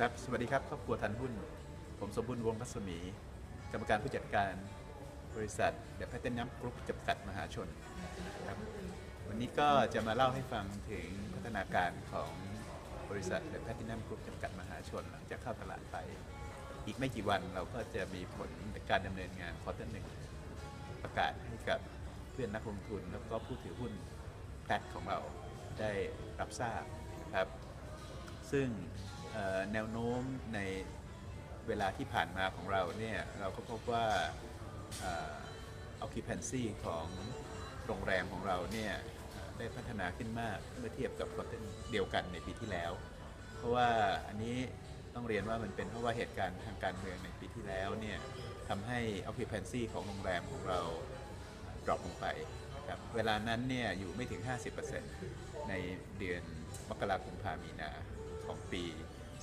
ครับ สวัสดีครับ ครอบครัวทันหุ้น ผมสมบุญวงศ์รัศมี กรรมการผู้จัดการบริษัทเดอะแพทเทนนัมกรุ๊ปจำกัดมหาชนครับ วันนี้ก็จะมาเล่าให้ฟังถึงพัฒนาการของบริษัทเดอะแพทเทนนัมกรุ๊ปจำกัดมหาชนหลังจากเข้าตลาดไป อีกไม่กี่วันเราก็จะมีผลการดำเนินงานควอเตอร์หนึ่งประกาศให้กับเพื่อนนักลงทุนแล้วก็ผู้ถือหุ้นแพทของเราได้รับทราบนะครับ ซึ่ง แนวโน้มในเวลาที่ผ่านมาของเราเนี่ยเราก็พบว่า occupancy ของโรงแรมของเราเนี่ยได้พัฒนาขึ้นมากเมื่อเทียบกับควอเตอร์เดียวกันในปีที่แล้ว เพราะว่าอันนี้ต้องเรียนว่ามันเป็นเพราะว่าเหตุการณ์ทางการเมืองในปีที่แล้วเนี่ยทำให้ occupancy ของโรงแรมของเราดรอปลงไปครับเวลานั้นเนี่ยอยู่ไม่ถึง 50%ในเดือนมกราคมกุมภามีนาของปี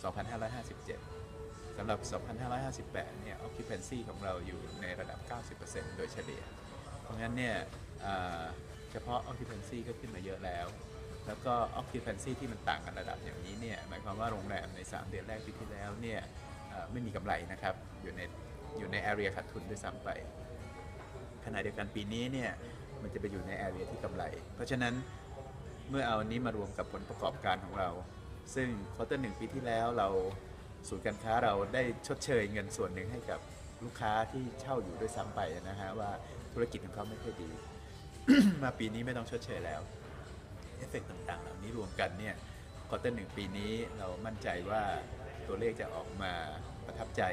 2557 สำหรับ 2558 เนี่ย occupancy ของเราอยู่ในระดับ 90%โดยเฉลี่ย เพราะงั้นเนี่ยเฉพาะ occupancy ก็ขึ้นมาเยอะแล้ว แล้วก็ occupancy ที่มันต่างกันระดับอย่างนี้เนี่ย หมายความว่าโรงแรมใน 3 เดือนแรกปีที่แล้วเนี่ยไม่มีกำไรนะครับ อยู่ในอยู่ใน area ขาดทุนด้วยซ้ำไป ขณะเดียวกันปีนี้เนี่ยมันจะไปอยู่ในแอเรียที่กำไร เพราะฉะนั้นเมื่อเอาอันนี้มารวมกับผลประกอบการของเรา ซึ่งควอเตอร์หนึ่งปีที่แล้วเราศูนย์การค้าเราได้ชดเชยเงินส่วนหนึ่งให้กับลูกค้าที่เช่าอยู่ด้วยซ้ำไปนะฮะว่าธุรกิจของเขาไม่ค่อยดี มาปีนี้ไม่ต้องชดเชยแล้วเอฟเฟกต์ต่างๆ เหล่านี้รวมกันเนี่ยควอเตอร์หนึ่งปีนี้เรามั่นใจว่าตัวเลขจะออกมาประทับใจ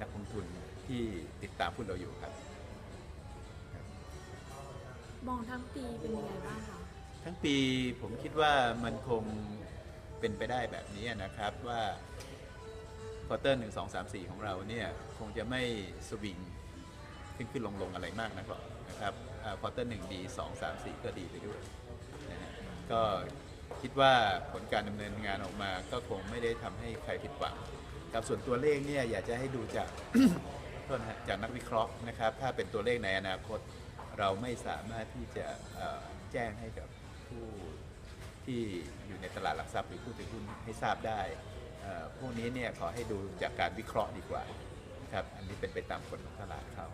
นักลงทุนที่ติดตามหุ้นเราอยู่ครับ มองทั้งปีเป็นยังไงบ้างคะทั้งปีผมคิดว่ามันคง เป็นไปได้แบบนี้นะครับว่าควอเตอร์หนึ่งสองสามสี่ของเราเนี่ยคงจะไม่สวิงขึ้นขึ้นลงลงอะไรมากนักหรอกนะครับควอเตอร์หนึ่งดีสองสามสี่ก็ดีไปด้วยนะฮะก็คิดว่าผลการดำเนินงานออกมาก็คงไม่ได้ทำให้ใครผิดหวังกับส่วนตัวเลขเนี่ยอยากจะให้ดูจากโทษนะจากนักวิเคราะห์นะครับ ถ้าเป็นตัวเลขในอนาคตเราไม่สามารถที่จะแจ้งให้กับผู้ ที่อยู่ในตลาดหลักทรัพย์หรือผู้ถือหุ้นให้ทราบได้พวกนี้เนี่ยขอให้ดูจากการวิเคราะห์ดีกว่านะครับอันนี้เป็นไปตามกฎของตลาดเขา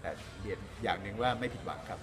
แต่เรียนอย่างหนึ่งว่าไม่ผิดหวังครับ